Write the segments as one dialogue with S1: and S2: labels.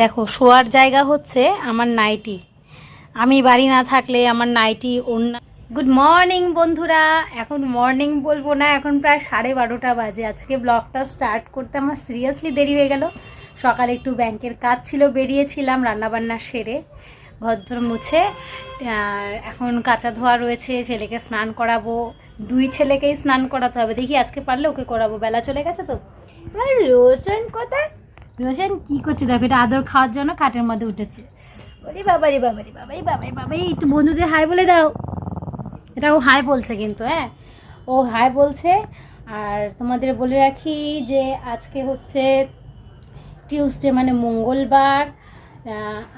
S1: দেখো, শোয়ার জায়গা হচ্ছে আমার নাইটি। আমি বাড়ি না থাকলে আমার নাইটি অন্য গুড মর্নিং বন্ধুরা। এখন মর্নিং বলব না, এখন প্রায় সাড়ে বারোটা বাজে। আজকে ব্লগটা স্টার্ট করতে আমার সিরিয়াসলি দেরি হয়ে গেল। সকালে একটু ব্যাংকের কাজ ছিল, বেরিয়েছিলাম রান্নাবান্না সেরে ঘর মুছে। আর এখন কাঁচা ধোয়া রয়েছে, ছেলেকে স্নান করাবো। দুই ছেলেকেই স্নান করাতে হবে। দেখি আজকে পারলে ওকে করাবো। বেলা চলে গেছে তো? এবার রোচন কোথায়? রোশন, কি করছে? দেখো, এটা আদর খাওয়ার জন্য খাটের মধ্যে উঠেছে। ওরে বাবা রে বাবা রে বাবা রে বাবা বাবা একটু বন্ধুদের হাই বলে দাও। এটা ও হাই বলছে কিন্তু হ্যাঁ? ও হাই বলছে, আর তোমাদের বলে রাখি যে আজকে হচ্ছে টিউসডে মানে মঙ্গলবার।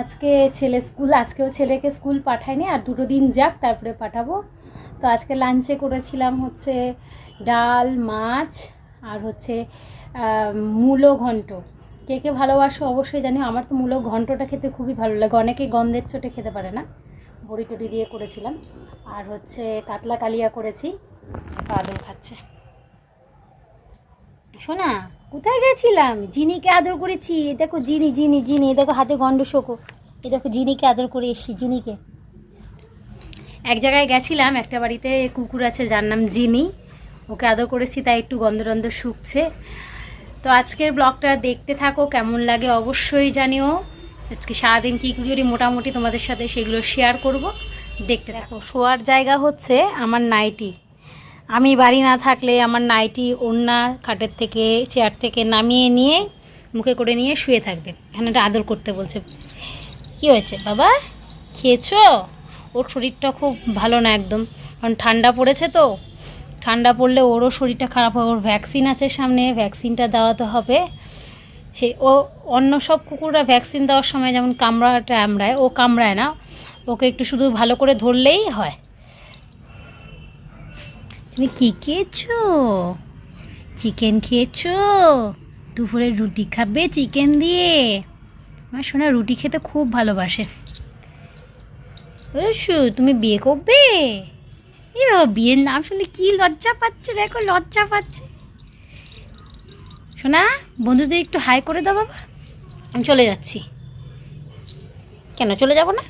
S1: আজকে ছেলে স্কুল, আজকেও ছেলেকে স্কুল পাঠায়নি, আর দুটো দিন যাক, তারপরে পাঠাবো। তো আজকে লাঞ্চে করেছিলাম হচ্ছে ডাল, মাছ, আর হচ্ছে মূলো ঘন্ট। কে কে ভালোবাসো অবশ্যই জানি আমার তো মূলো ঘন্টটা খেতে খুবই ভালো লাগে। অনেকে গন্ধের চোটে খেতে পারে না। বড়ি টড়ি দিয়ে করেছিলাম। আর হচ্ছে কাতলা কালিয়া করেছি। আদর খাচ্ছে। শোনা কোথায় গেছিলাম? জিনিকে আদর করেছি। দেখো জিনি জিনি জিনি। দেখো হাতে গন্ড শোকো। এ দেখো জিনিকে আদর করে এসছি, জিনিকে। এক জায়গায় গেছিলাম, একটা বাড়িতে কুকুর আছে, যার নাম জিনি। ওকে আদর করেছি, তাই একটু গন্ধ গন্ধ শুকছে। তো আজকের ব্লগটা দেখতে থাকো, কেমন লাগে অবশ্যই জানিও। আজকে সারাদিন কী কী করি মোটামুটি তোমাদের সাথে সেগুলো শেয়ার করব। দেখতে থাকো। শোয়ার জায়গা হচ্ছে আমার নাইটি। আমি বাড়ি না থাকলে আমার নাইটি ওড়না, খাটের থেকে চেয়ার থেকে নামিয়ে নিয়ে মুখে করে নিয়ে শুয়ে থাকবে। এখানে একটা আদর করতে বলছে। কি হয়েছে বাবা? খেয়েছো? ওর শরীরটা খুব ভালো না একদম। কারণ ঠান্ডা পড়েছে তো। ঠান্ডা পড়লে ওরও শরীরটা খারাপ হবে ওর ভ্যাকসিন আছে সামনে ভ্যাকসিনটা দেওয়াতে হবে। সে, ও, অন্য সব কুকুররা ভ্যাকসিন দেওয়ার সময় যেমন কামড়াটা আমড়ায়, ও কামড়ায় না। ওকে একটু শুধু ভালো করে ধরলেই হয়। তুমি কি খেয়েছো? চিকেন খেয়েছো? দুপুরে রুটি খাবে চিকেন দিয়ে? আমার শোনা রুটি খেতে খুব ভালোবাসে। শু তুমি বিয়ে করবে? এ বাবা বিয়ের নাম শুনলে কি লজ্জা পাচ্ছে? দেখো, লজ্জা পাচ্ছে। শোনা বন্ধুদের একটু হাই করে দাও বাবা। আমি চলে যাচ্ছি। কেন, চলে যাব না?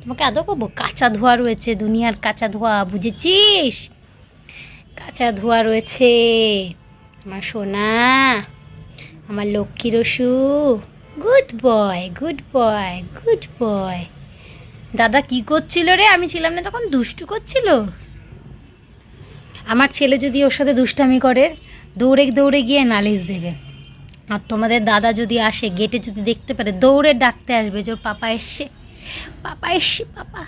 S1: তোমাকে আদৌ করব? কাঁচা ধোয়া রয়েছে, দুনিয়ার কাঁচা ধোয়া, বুঝেছিস? কাঁচা ধোয়া রয়েছে। আমার সোনা, আমার Lakshmi Rasu good boy good boy good boy দাদা কি করছিল রে? আমি ছিলাম না, তখন দুষ্টু করছিল? আমার ছেলে যদি ওর সাথে দুষ্টামি করে, দৌড়ে দৌড়ে গিয়ে নালিশ দেবে। আর তোমাদের দাদা যদি আসে, গেটে যদি দেখতে পারে, দৌড়ে ডাকতে আসবে যে পাপা এসছে। পাপা এসছে, পাপা।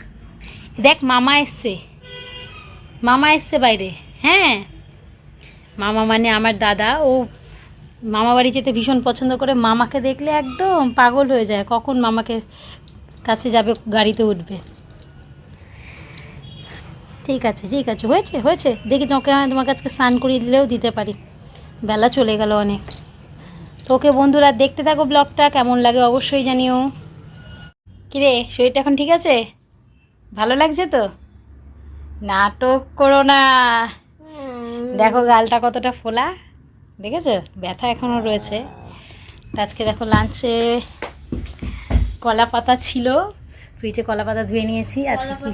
S1: দেখ, মামা এসছে। মামা এসছে বাইরে। হ্যাঁ। মামা মানে আমার দাদা। ও মামা বাড়ি যেতে ভীষণ পছন্দ করে। মামাকে দেখলে একদম পাগল হয়ে যায়। কখন মামাকে কাছে যাবে, গাড়িতে উঠবে। ঠিক আছে ঠিক আছে হয়েছে হয়েছে। দেখি তোমাকে তোমাকে আজকে স্নান করিয়ে দিলেও দিতে পারি। বেলা চলে গেল অনেক। তোকে বন্ধুরা দেখতে থাকো ব্লগটা কেমন লাগে অবশ্যই জানিও। কিরে শরীরটা এখন ঠিক আছে? ভালো লাগছে তো? নাটক করো না। দেখো গালটা কতটা ফোলা। দেখেছ? ব্যথা এখনও রয়েছে। আজকে দেখো লাঞ্চে কলা পাতা ছিল। ফ্রিজে কলা পাতা ধুয়ে নিয়েছি। আজকে কি?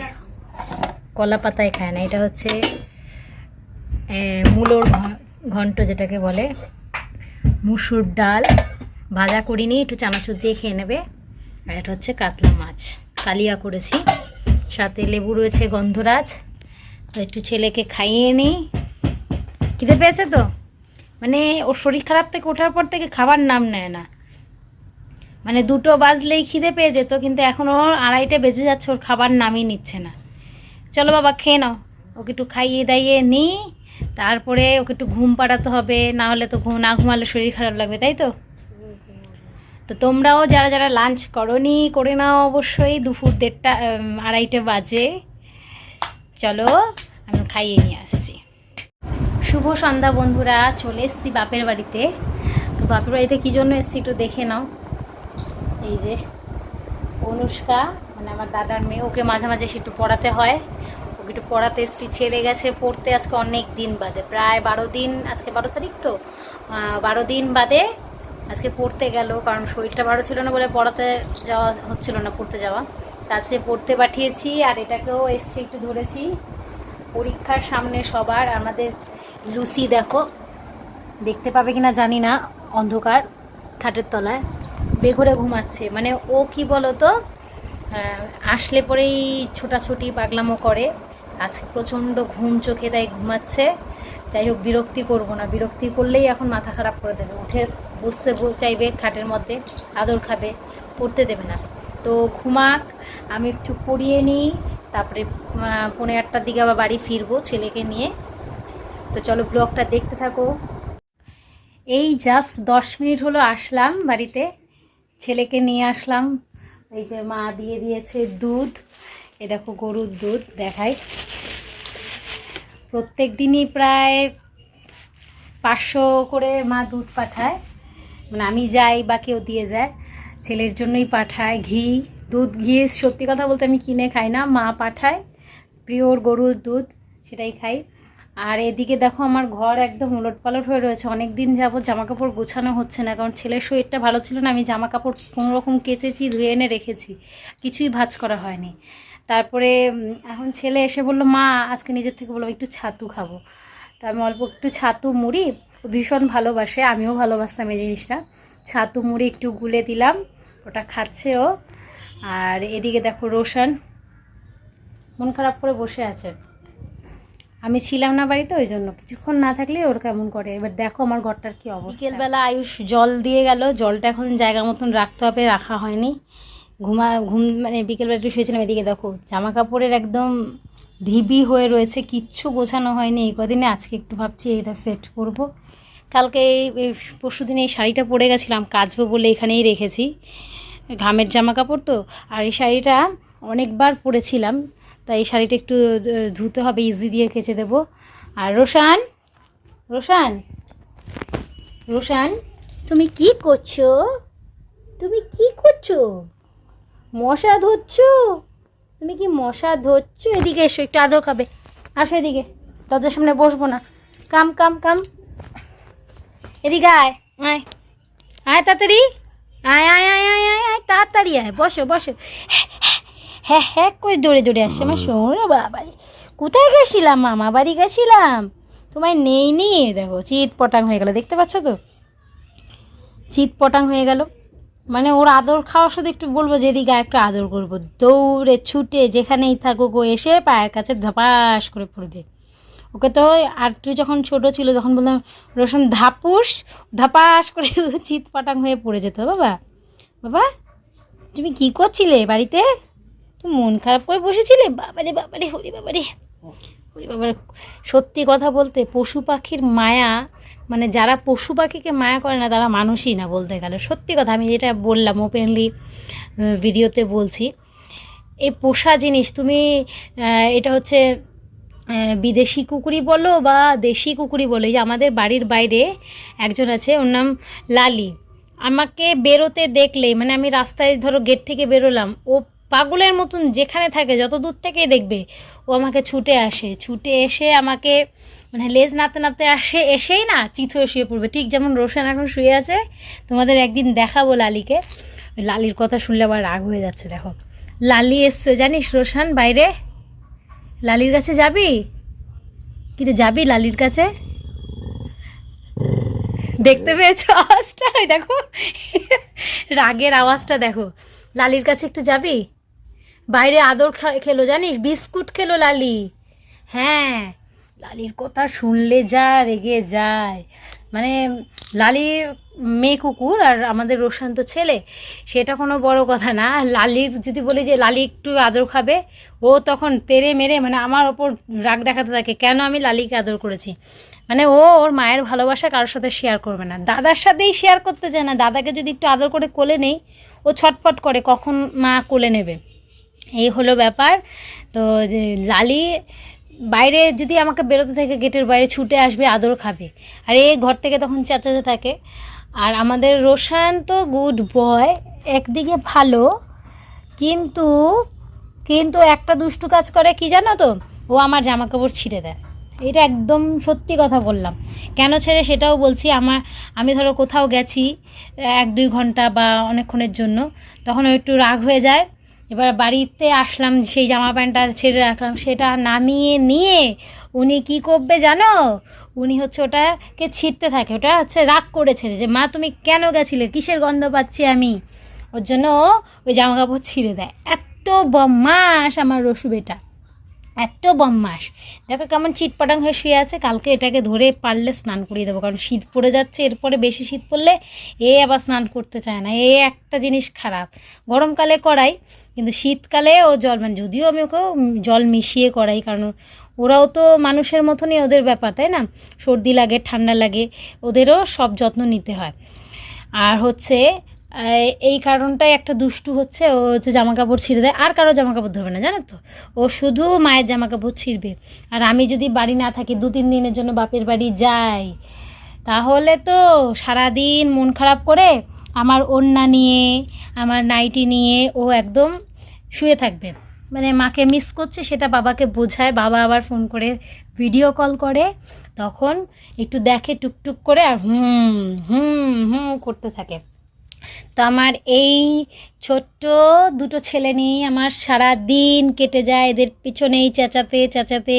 S1: কলা পাতায় খায় না, এটা হচ্ছে মূলোর ঘন্ট যেটাকে বলে। মুসুর ডাল ভাজা করিনি একটু চানাচুর দিয়ে খেয়ে নেবে। আর এটা হচ্ছে কাতলা মাছ, কালিয়া করেছি। সাথে লেবু রয়েছে, গন্ধরাজ। একটু ছেলেকে খাইয়ে নিই। খিদে পেয়েছে তো? মানে ওর শরীর খারাপ থেকে ওঠার পর থেকে খাবার নাম নেয় না। মানে দুটো বাজলেই খিদে পেয়ে যেত, কিন্তু এখন ওর আড়াইটা বেজে যাচ্ছে, ওর খাবার নামই নিচ্ছে না। চলো বাবা, খেয়ে নাও। ওকে একটু খাইয়ে দাইয়ে নিই তারপরে ওকে একটু ঘুম পাড়াতে হবে না হলে তো ঘুম, না ঘুমালে শরীর খারাপ লাগবে, তাই তো? তো তোমরাও যারা যারা লাঞ্চ করনি, করে নাও অবশ্যই, দুপুর দেড়টা আড়াইটে বাজে। চলো, আমি খাইয়ে নিয়ে আসছি। শুভ সন্ধ্যা বন্ধুরা, চলে এসেছি বাপের বাড়িতে। তো বাপের বাড়িতে কী জন্য এসেছি একটু দেখে নাও। এই যে, অনুষ্কা মানে আমার দাদার মেয়ে, ওকে মাঝে মাঝে একটু পড়াতে হয়। একটু পড়াতে এসেছি ছেড়ে গেছে পড়তে আজকে অনেক দিন বাদে, প্রায় বারো দিন, আজকে বারো তারিখ তো? বারো দিন বাদে আজকে পড়তে গেল, কারণ শরীরটা ভালো ছিল না বলে পড়াতে যাওয়া হচ্ছিল না, পড়তে যাওয়া। তা আজকে পড়তে পাঠিয়েছি আর এটাকেও এসছি, একটু ধরেছি। পরীক্ষার সামনে সবার, আমাদের লুসি দেখো, দেখতে পাবে কিনা জানি না, অন্ধকার, খাটের তলায়, বেঘরে ঘুমাচ্ছে। মানে ও কি বলো তো আসলে পরেই ছোটাছুটি, পাগলামো করে। আজকে প্রচণ্ড ঘুম চোখে তাই ঘুমাচ্ছে। যাই হোক বিরক্তি করব না। বিরক্তি করলেই এখন মাথা খারাপ করে দেবে। উঠে বসতে চাইবে খাটের মধ্যে আদর খাবে পড়তে দেবে না। তো ঘুমাক আমি একটু পড়িয়ে নিই তারপরে আহ, পৌনে আটটার দিকে আবার বাড়ি ফিরবো ছেলেকে নিয়ে। তো চলো ব্লগটা দেখতে থাকো। এই জাস্ট দশ মিনিট হলো আসলাম বাড়িতে। ছেলেকে নিয়ে আসলাম। এই যে মা দিয়ে দিয়েছে দুধ। এ দেখো গরুর দুধ দেখাই। প্রত্যেক দিনই প্রায় পাঁচশো করে মা দুধ পাঠায়। মানে আমি যাই বা কেউ দিয়ে যায়, ছেলের জন্যই পাঠায় ঘি, দুধ, ঘি সত্যি কথা বলতে আমি কিনে খাই না, মা পাঠায়, পিওর গরুর দুধ সেটাই খাই। আর এদিকে দেখো আমার ঘর একদম উলট পালট হয়ে রয়েছে অনেক দিন যাবত জামা কাপড় গোছানো হচ্ছে না, কারণ ছেলের শরীরটা ভালো ছিল না, আমি জামা কাপড় কোনো রকম কেচেছি, ধুয়ে এনে রেখেছি, কিছুই ভাজ করা হয়নি। তারপরে এখন ছেলে এসে বলল, মা, আজকে নিজের থেকে বলল একটু ছাতু খাব। তো আমি অল্প একটু ছাতু মুড়ি ভীষণ ভালোবাসে, আমিও ভালোবাসতাম এই জিনিসটা। ছাতু মুড়ি একটু গুলে দিলাম, ওটা খাচ্ছে ও। আর এদিকে দেখো রোশন, মন খারাপ করে বসে আছে। আমি ছিলাম না বাড়িতে, ওই জন্য কিছুক্ষণ না থাকলে ওর কেমন করে। এবার দেখো আমার ঘরটার কি অবস্থা। বিকেলবেলা আয়ুষ জল দিয়ে গেল, জলটা এখন জায়গা মতন রাখতে হবে, রাখা হয়নি। ঘুমা, ঘুম মানে বিকেলবেলা একটু শুয়েছিলাম এদিকে দেখো জামা কাপড়ের একদম ঢিবি হয়ে রয়েছে, কিচ্ছু গোছানো হয়নি। এই কদিনে আজকে একটু ভাবছি এটা সেট করব। কালকে এই পরশু দিনে এই শাড়িটা পরে গেছিলাম, কাচবো বলে এখানেই রেখেছি। ঘামের জামা কাপড় তো, আর এই শাড়িটা অনেকবার পরেছিলাম, তাই এই শাড়িটা একটু ধুতে হবে ইজি দিয়ে কেচে দেবো। আর রোশান রোশান রোশান, তুমি কি করছ? তুমি কি করছ? মশা ধরছো? তুমি কি মশা ধরছো? এদিকে এসো, একটু আদর খাবে। আসো এদিকে তোদের সামনে বসবো না। কাম কাম কাম। এদিকে আয় আয়। আয় তাড়াতাড়ি। আয় আয় আয় আয় আয় আয়, তাড়াতাড়ি আয়। বসো বসো। হ্যাঁ হ্যাঁ করে দৌড়ে দৌড়ে আসছে আমার শোনো বাবারি কোথায় গেছিলাম, মামা বাড়ি গেছিলাম? তোমায় নেই নি দেখো চিৎ পটাং হয়ে গেল, দেখতে পাচ্ছ তো? চিৎ পটাং হয়ে গেল। মানে ওর আদর খাওয়া শুধু একটু বলব যে এদিকে একটু আদর করব। দৌড়ে, ছুটে, যেখানেই থাকুক ও এসে পায়ের কাছে ধপাস করে পড়বে। ওকে তো আর তুই যখন ছোট ছিল তখন বললাম রোশন ধাপুস, ধাপাস করে চিৎ পাটাং হয়ে পড়ে যেত বাবা। বাবা, তুমি কি করছিলে বাড়িতে? তুমি মন খারাপ করে বসেছিলে? বাবারে বাবারে, হরি বাবারে। হরি বাবার সত্যি কথা বলতে পশু পাখির মায়া মানে যারা পশু পাখিকে মায়া করে না, তারা মানুষই না বলতে গেলে। সত্যি কথা, আমি যেটা বললাম ওপেনলি ভিডিওতে বলছি, এই পোষা জিনিস, তুমি এটা হচ্ছে বিদেশি কুকুরি বলো বা দেশি কুকুরি বলো যে আমাদের বাড়ির বাইরে একজন আছে, ওর নাম লালি। আমাকে বেরোতে দেখলেই মানে আমি রাস্তায় ধরো গেট থেকে বেরোলাম, ও পাগলের মতন যেখানে থাকে যত দূর থেকেই দেখবে, ও আমাকে ছুটে আসে। ছুটে এসে আমাকে মানে লেজ নাতে নাতে আসে, এসেই না চিত শুয়ে পড়বে। ঠিক যেমন রোশন এখন শুয়ে আছে, তোমাদের একদিন দেখাবো লালিকে। লালির কথা শুনলে আবার রাগ হয়ে যাচ্ছে, দেখো। লালি এসছে, জানিস রোশন বাইরে? লালির কাছে যাবি? কিরে, যাবি লালির কাছে? দেখতে পেয়েছ আওয়াজটা? দেখো, রাগের আওয়াজটা দেখো। লালির কাছে একটু যাবি? বাইরে আদর খেলো, জানিস? বিস্কুট খেলো লালি। হ্যাঁ লালির কথা শুনলে যা রেগে যায়। মানে লালির মেয়ে কুকুর আর আমাদের রোশান্ত ছেলে, সেটা কোনো বড় কথা না। লালির যদি বলি যে লালি একটু আদর খাবে, ও তখন তেরে মেরে মানে আমার ওপর রাগ দেখাতে থাকে, কেন আমি লালিকে আদর করেছি? মানে ও ওর মায়ের ভালোবাসা কারোর সাথে শেয়ার করবে না। দাদার সাথেই শেয়ার করতে চায় না। দাদাকে যদি একটু আদর করে কোলে নেই, ও ছটফট করে, কখন মা কোলে নেবে? এই হলো ব্যাপার। তো লালি বাইরে যদি আমাকে বেরোতে থাকে, গেটের বাইরে ছুটে আসবে, আদর খাবে। আর এই ঘর থেকে তখন চেঁচাতে থাকে। আর আমাদের রোশান তো গুড বয় একদিকে ভালো, কিন্তু কিন্তু একটা দুষ্টু কাজ করে কি জানো তো? ও আমার জামা কাপড় ছিঁড়ে দেয়। এটা একদম সত্যি কথা বললাম। কেন ছেড়ে সেটাও বলছি, আমার, আমি ধরো কোথাও গেছি, এক দুই ঘণ্টা বা অনেকক্ষণের জন্য, তখন একটু রাগ হয়ে যায়। এবার বাড়িতে আসলাম, সেই জামা প্যান্টটা ছেড়ে রাখলাম, সেটা নামিয়ে নিয়ে উনি কি করবে জানো? উনি হচ্ছে ওটাকে ছিটতে থাকে, ওটা হচ্ছে রাগ করে ছেড়ে যে, মা, তুমি কেন গেছিলে? কিসের গন্ধ পাচ্ছি আমি? ওর জন্য ওই জামা কাপড় ছিঁড়ে দেয়। এত বমাস আমার রসু বেটা এত বম্মাস দেখো কেমন চিটপাটাং হয়ে শুয়ে আছে, কালকে এটাকে ধরে পারলে স্নান করিয়ে দেবো, কারণ শীত পড়ে যাচ্ছে, এরপরে বেশি শীত পড়লে এ আবার স্নান করতে চায় না, এ একটা জিনিস খারাপ। গরমকালে করাই, কিন্তু শীতকালে ও জল মানে যদিও আমি ওকে জল মিশিয়ে করাই, কারণ ওরাও তো মানুষের মতনই ওদের ব্যাপার, তাই না? সর্দি লাগে, ঠান্ডা লাগে, ওদেরও সব যত্ন নিতে হয়। আর হচ্ছে এই কারণটাই একটা দুষ্টু হচ্ছে, ও হচ্ছে জামা কাপড় ছিঁড়ে দেয়। আর কারও জামা কাপড় ধরবে না, জানো তো? ও শুধু মায়ের জামা কাপড় ছিঁড়বে। আর আমি যদি বাড়ি না থাকি দু তিন দিনের জন্য বাপের বাড়ি যাই, তাহলে তো সারাদিন মন খারাপ করে আমার ওড়না নিয়ে, আমার নাইটি নিয়ে ও একদম শুয়ে থাকবে। মানে মাকে মিস করছে, সেটা বাবাকে বোঝায়। বাবা আবার ফোন করে ভিডিও কল করে, তখন একটু দেখে টুকটুক করে আর হুম হুম হুম করতে থাকে। তো আমার এই ছোট্ট দুটো ছেলে নিয়েই আমার সারা দিন কেটে যায়। এদের পেছনেই চেঁচাতে চেঁচাতে,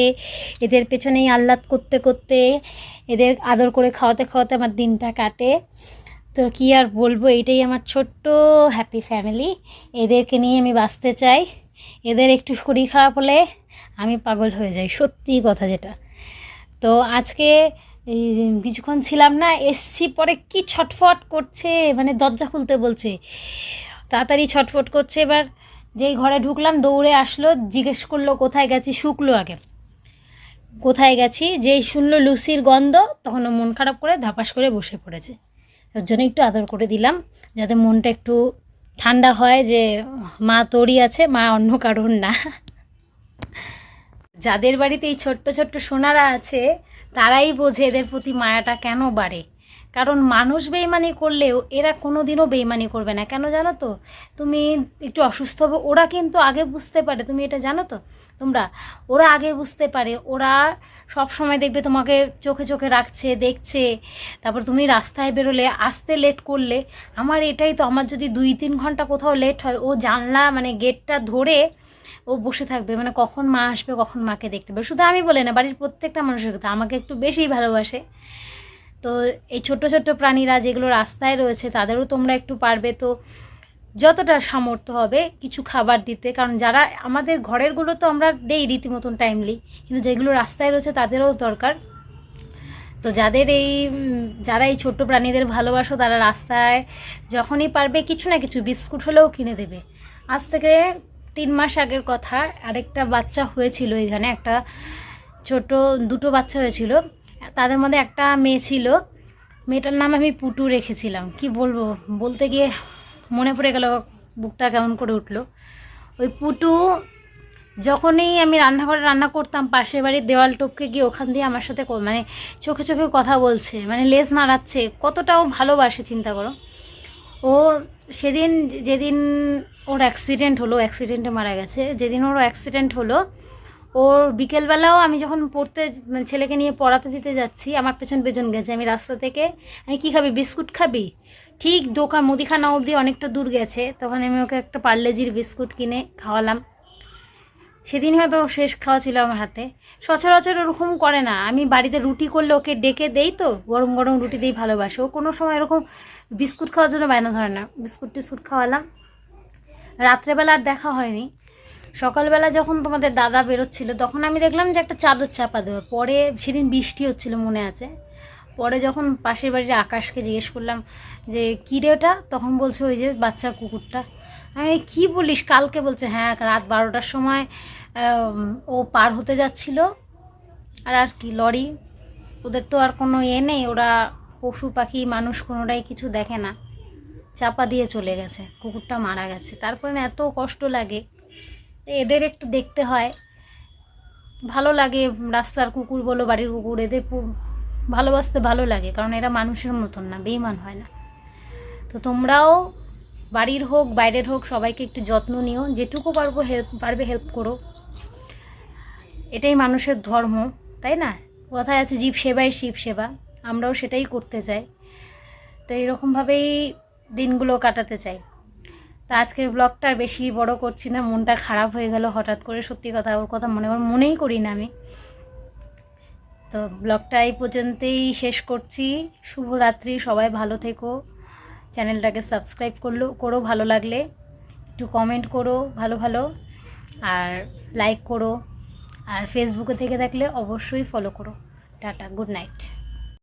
S1: এদের পেছনেই আহ্লাদ করতে করতে, এদের আদর করে খাওয়াতে খাওয়াতে আমার দিনটা কাটে। তো কী আর বলব, এইটাই আমার ছোট্ট হ্যাপি ফ্যামিলি এদেরকে নিয়ে আমি বাঁচতে চাই। এদের একটু শরীর খারাপ হলে আমি পাগল হয়ে যাই, সত্যি কথা যেটা। তো আজকে এই কিছুক্ষণ ছিলাম না, এসছি, পরে কি ছটফট করছে মানে দরজা খুলতে বলছে। তাড়াতাড়ি ছটফট করছে এবার, যেই ঘরে ঢুকলাম, দৌড়ে আসলো, জিজ্ঞেস করল, কোথায় গেছি শুকলো আগে। কোথায় গেছি? যেই শুনলো লুসির গন্ধ, তখন মন খারাপ করে ধাপাস করে বসে পড়েছে। ওর জন্য একটু আদর করে দিলাম, যাতে মনটা একটু ঠান্ডা হয় যে, মা তোরই আছে, মা অন্য কারোর না। যাদের বাড়িতে এই ছোট্ট ছোট্ট সোনারা আছে তারাই বোঝে এদের প্রতি মায়াটা কেন বাড়ে। কারণ মানুষ বেইমানি করলেও এরা কোনো দিনও বেইমানি করবে না। কেন জানো তো? তুমি একটু অসুস্থ হবে, ওরা কিন্তু আগে বুঝতে পারে। তুমি এটা জানো তো? তোমরা, ওরা আগে বুঝতে পারে। ওরা সব সময় দেখবে তোমাকে চোখে চোখে রাখছে, দেখছে। তারপর তুমি রাস্তায় বেরোলে, আসতে লেট করলে। আমার এটাই তো, আমার যদি দুই তিন ঘণ্টা কোথাও লেট হয়, ও জানলা মানে গেটটা ধরে ও বসে থাকবে মানে কখন মা আসবে, কখন মাকে দেখতে পাবে। শুধু আমি বলে না, বাড়ির প্রত্যেকটা মানুষের কথা, আমাকে একটু বেশিই ভালোবাসে। তো এই ছোট্ট ছোট্ট প্রাণীরা যেগুলো রাস্তায় রয়েছে, তাদেরও তোমরা একটু পারবে। তো যতটা সামর্থ্য হবে কিছু খাবার দিতে, কারণ যারা আমাদের ঘরেরগুলো তো আমরা দেই রীতিমতন টাইমলি কিন্তু যেগুলো রাস্তায় রয়েছে তাদেরও দরকার। তো যাদের এই যারা এই ছোট্ট প্রাণীদের ভালোবাসো, তারা রাস্তায় যখনই পারবে কিছু না কিছু বিস্কুট হলেও কিনে দেবে। আজ থেকে তিন মাস আগের কথা, আরেকটা বাচ্চা হয়েছিল এখানে, একটা ছোট দুটো বাচ্চা হয়েছিল। তাদের মধ্যে একটা মেয়ে ছিল। মেয়েটার নাম আমি পুটু রেখেছিলাম। কি বলব? বলতে গিয়ে মনে পড়ে গেল বুকটা কেমন করে উঠল। ওই পুটু যখনই আমি রান্নাঘরে রান্না করতাম, পাশের বাড়ির দেওয়াল টপকে গিয়ে ওখান দিয়ে আমার সাথে মানে চোখে চোখে কথা বলছে মানে লেজ নাড়াচ্ছে, কতটাও ভালোবাসে, চিন্তা করো। ও সেদিন যেদিন ওর অ্যাক্সিডেন্ট হলো অ্যাক্সিডেন্টে মারা গেছে, যেদিন ওর অ্যাক্সিডেন্ট হলো, ওর বিকেলবেলাও আমি যখন পড়তে মানে ছেলেকে নিয়ে পড়াতে দিতে যাচ্ছি, আমার পেছন পেছন গেছে, আমি রাস্তা থেকে, আমি কী খাবি, বিস্কুট খাবি? ঠিক দোকান মুদিখানা অবধি অনেকটা দূর গেছে, তখন আমি ওকে একটা পার্লেজির বিস্কুট কিনে খাওয়ালাম। সেদিন হয়তো শেষ খাওয়া ছিল আমার হাতে। সচরাচর ওরকম করে না। আমি বাড়িতে রুটি করলে ওকে ডেকে দেই তো, গরম গরম রুটি দিয়েই ভালোবাসে। ও কোনো সময় এরকম বিস্কুট খাওয়ার জন্য বায়না ধরে না। বিস্কুট টিস্কুট খাওয়ালাম। রাত্রেবেলা আর দেখা হয়নি। সকালবেলা যখন তোমাদের দাদা বেরোচ্ছিল, তখন আমি দেখলাম যে একটা চাদর চাপা দেওয়া। পরে সেদিন বৃষ্টি হচ্ছিল মনে আছে। পরে যখন পাশের বাড়ির আকাশকে জিজ্ঞেস করলাম যে, কী রে ওটা? তখন বলছে, ওই যে বাচ্চা কুকুরটা। আমি কি বলিস? কালকে বলছে হ্যাঁ রাত বারোটার সময় ও পার হতে যাচ্ছিল। আর আর কি, লরি, ওদের তো আর কোনো এ নেই, ওরা পশু পাখি, মানুষ কোনোটাই কিছু দেখে না। চাপা দিয়ে চলে গেছে, কুকুরটা মারা গেছে। তারপরে এত কষ্ট লাগে। এদের একটু দেখতে হয়। ভালো লাগে রাস্তার কুকুর বলো, বাড়ির কুকুর, এদের ভালোবাসতে ভালো লাগে, কারণ এরা মানুষের মতন না, বেইমান হয় না। তো তোমরাও বাড়ির হোক, বাইরের হোক, সবাইকে একটু যত্ন নিও। যেটুকু পারব, হেল্প পারবে, হেল্প করো। এটাই মানুষের ধর্ম, তাই না? কথায় আছে, জীব সেবাই শিব সেবা। আমরাও সেটাই করতে চাই। তো এইরকমভাবেই দিনগুলো কাটাতে চাই। তো আজকের ব্লগটা বেশি বড় করছি না, মনটা খারাপ হয়ে গেল হঠাৎ করে। সত্যি কথা, ওর কথা মনে, আমার মনেই করি না আমি। তো ব্লগটা এই পর্যন্তই শেষ করছি। শুভরাত্রি, সবাই ভালো থেকো। চ্যানেলটাকে সাবস্ক্রাইব করল, করো ভালো লাগলে। একটু কমেন্ট করো ভালো ভালো, আর লাইক করো। আর ফেসবুকে থেকে থাকলে অবশ্যই ফলো করো। Tata good night